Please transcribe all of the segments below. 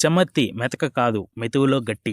చమ్మత్తి మెతక కాదు మెతువులో గట్టి.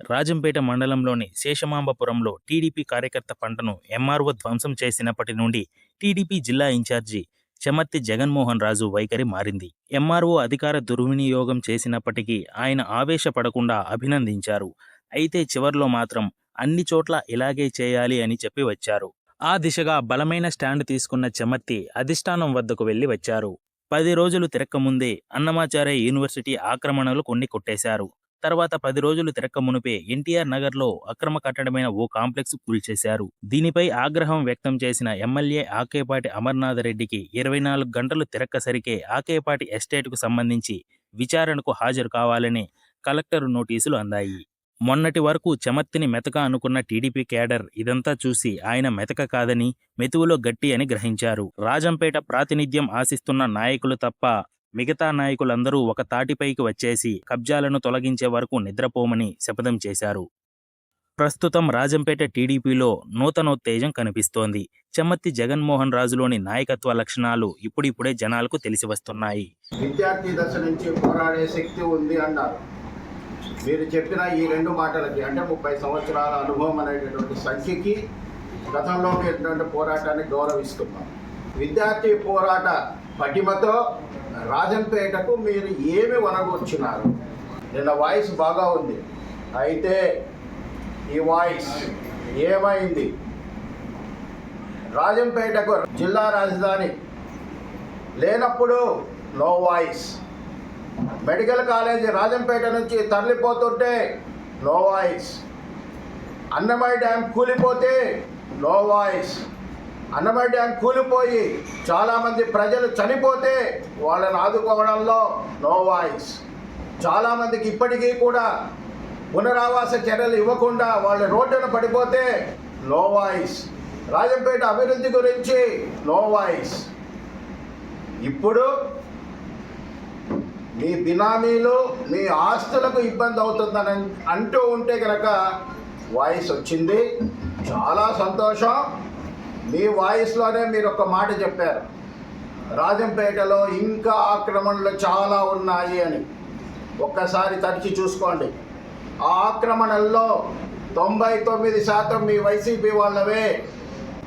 రాజంపేట మండలంలోని శేషమాంబపురంలో టీడీపీ కార్యకర్త పంటను ఎంఆర్ఓ ధ్వంసం చేసినప్పటి నుండి టీడీపీ జిల్లా ఇన్ఛార్జి చెమత్తి జగన్మోహన్ రాజు వైఖరి మారింది. ఎంఆర్ఓ అధికార దుర్వినియోగం చేసినప్పటికీ ఆయన ఆవేశపడకుండా అభినందించారు. అయితే చివర్లో మాత్రం అన్ని చోట్ల ఇలాగే చేయాలి అని చెప్పి వచ్చారు. ఆ దిశగా బలమైన స్టాండ్ తీసుకున్న చెమత్తి అధిష్టానం వద్దకు వెళ్ళి వచ్చారు. పది రోజులు తిరక్కముందే అన్నమాచార్య యూనివర్సిటీ ఆక్రమణలు కొన్ని కొట్టేశారు. తర్వాత పది రోజులు తిరక్క మునిపే ఎన్టీఆర్ నగర్లో అక్రమ కట్టడమైన ఓ కాంప్లెక్స్ కూల్చేశారు. దీనిపై ఆగ్రహం వ్యక్తం చేసిన ఎమ్మెల్యే ఆకేపాటి అమర్నాథ్ రెడ్డికి ఇరవై నాలుగు గంటలు తిరక్కసరికే ఆకేపాటి ఎస్టేట్కు సంబంధించి విచారణకు హాజరు కావాలని కలెక్టర్ నోటీసులు అందాయి. మొన్నటి వరకు చెమత్తిని మెతక అనుకున్న టీడీపీ కేడర్ ఇదంతా చూసి ఆయన మెతక కాదని మెతువులో గట్టి అని గ్రహించారు. రాజంపేట ప్రాతినిధ్యం ఆశిస్తున్న నాయకులు తప్ప మిగతా నాయకులందరూ ఒక తాటిపైకి వచ్చేసి కబ్జాలను తొలగించే వరకు నిద్రపోమని శపథం చేశారు. ప్రస్తుతం రాజంపేట టీడీపీలో నూతనోత్తేజం కనిపిస్తోంది. చెమ్మత్తి జగన్మోహన్ రాజులోని నాయకత్వ లక్షణాలు ఇప్పుడిప్పుడే జనాలకు తెలిసి వస్తున్నాయి విద్యార్థి దశ నుంచి పోరాడే శక్తి ఉంది అన్నారు. మీరు చెప్పిన ఈ రెండు మాటలకి అంటే ముప్పై సంవత్సరాల అనుభవం అనేటటువంటి సంఖ్యకి గతంలో ఉన్నటువంటి పోరాటాన్ని గౌరవిస్తున్నాం. విద్యార్థి పోరాట పటిమతో రాజంపేటకు మీరు ఏమి వనగొచ్చినారు నిన్న వాయిస్ బాగా ఉంది. అయితే ఈ వాయిస్ ఏమైంది? రాజంపేటకు జిల్లా రాజధాని లేనప్పుడు no voice. Medical college Rajampet నుంచి తరలిపోతుంటే నో వాయిస్. అన్నమయ్య డ్యామ్ కూలిపోతే నో వాయిస్. అన్నమయ్య డ్యామ్ కూలిపోయి చాలామంది ప్రజలు చనిపోతే వాళ్ళని ఆదుకోవడంలో నో వాయిస్. చాలామందికి ఇప్పటికీ కూడా పునరావాస చర్యలు ఇవ్వకుండా వాళ్ళు రోడ్డున పడిపోతే నో వాయిస్. రాజంపేట అభివృద్ధి గురించి నో వాయిస్. ఇప్పుడు మీ బినామీలు మీ ఆస్తులకు ఇబ్బంది అవుతుందని అంటూ ఉంటే కనుక వాయిస్ వచ్చింది. చాలా సంతోషం. మీ వాయిస్లోనే మీరు ఒక మాట చెప్పారు. రాజంపేటలో ఇంకా ఆక్రమణలు చాలా ఉన్నాయి అని. ఒక్కసారి తడిచి చూసుకోండి. ఆ ఆక్రమణల్లో తొంభై తొమ్మిది శాతం మీ వైసీపీ వాళ్ళవే.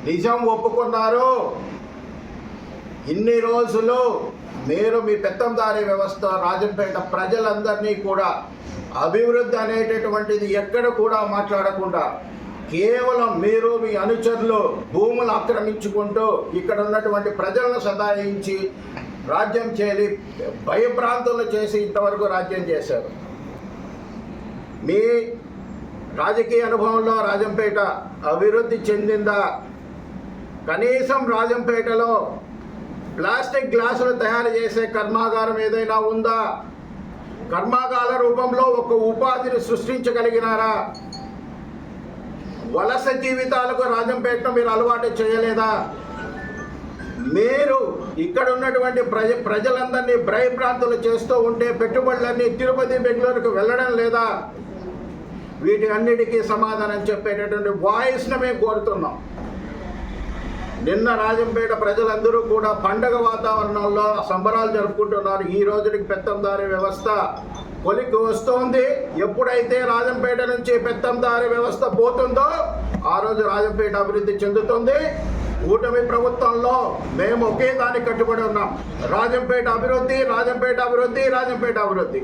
నిజం ఒప్పుకున్నారు. ఇన్ని రోజులు మీరు మీ పెత్తందారి వ్యవస్థ రాజంపేట ప్రజలందరినీ కూడా అభివృద్ధి అనేటటువంటిది ఎక్కడ కూడా మాట్లాడకుండా కేవలం మీరు మీ అనుచరులు భూములు ఆక్రమించుకుంటూ ఇక్కడ ఉన్నటువంటి ప్రజలను సదాయించి రాజ్యం చేరి భయప్రాంతంలో చేసి ఇంతవరకు రాజ్యం చేశారు. మీ రాజకీయ అనుభవంలో రాజంపేట అభివృద్ధి చెందిందా? కనీసం రాజంపేటలో ప్లాస్టిక్ గ్లాసులు తయారు చేసే కర్మాగారం ఏదైనా ఉందా? కర్మాగార రూపంలో ఒక ఉపాధిని సృష్టించగలిగినారా? వలస జీవితాలకు రాజంపేటను మీరు అలవాటు చేయలేదా? మీరు ఇక్కడ ఉన్నటువంటి ప్రజ ప్రజలందరినీ భయప్రాంతులు చేస్తూ ఉంటే పెట్టుబడులన్నీ తిరుపతి బెంగళూరుకు వెళ్ళడం లేదా? వీటి అన్నిటికీ సమాధానం చెప్పేటటువంటి వాయిస్ను మేము కోరుతున్నాం. నిన్న రాజంపేట ప్రజలందరూ కూడా పండగ వాతావరణంలో సంబరాలు జరుపుకుంటున్నారు. ఈ రోజుకి పెత్తందారి వ్యవస్థ కొలిక్కి వస్తోంది. ఎప్పుడైతే రాజంపేట నుంచి పెత్తందారి వ్యవస్థ పోతుందో ఆ రోజు రాజంపేట అభివృద్ధి చెందుతుంది. కూటమి ప్రభుత్వంలో మేము ఒకే దానికి కట్టుబడి ఉన్నాం. రాజంపేట అభివృద్ధి రాజంపేట అభివృద్ధి రాజంపేట అభివృద్ధి.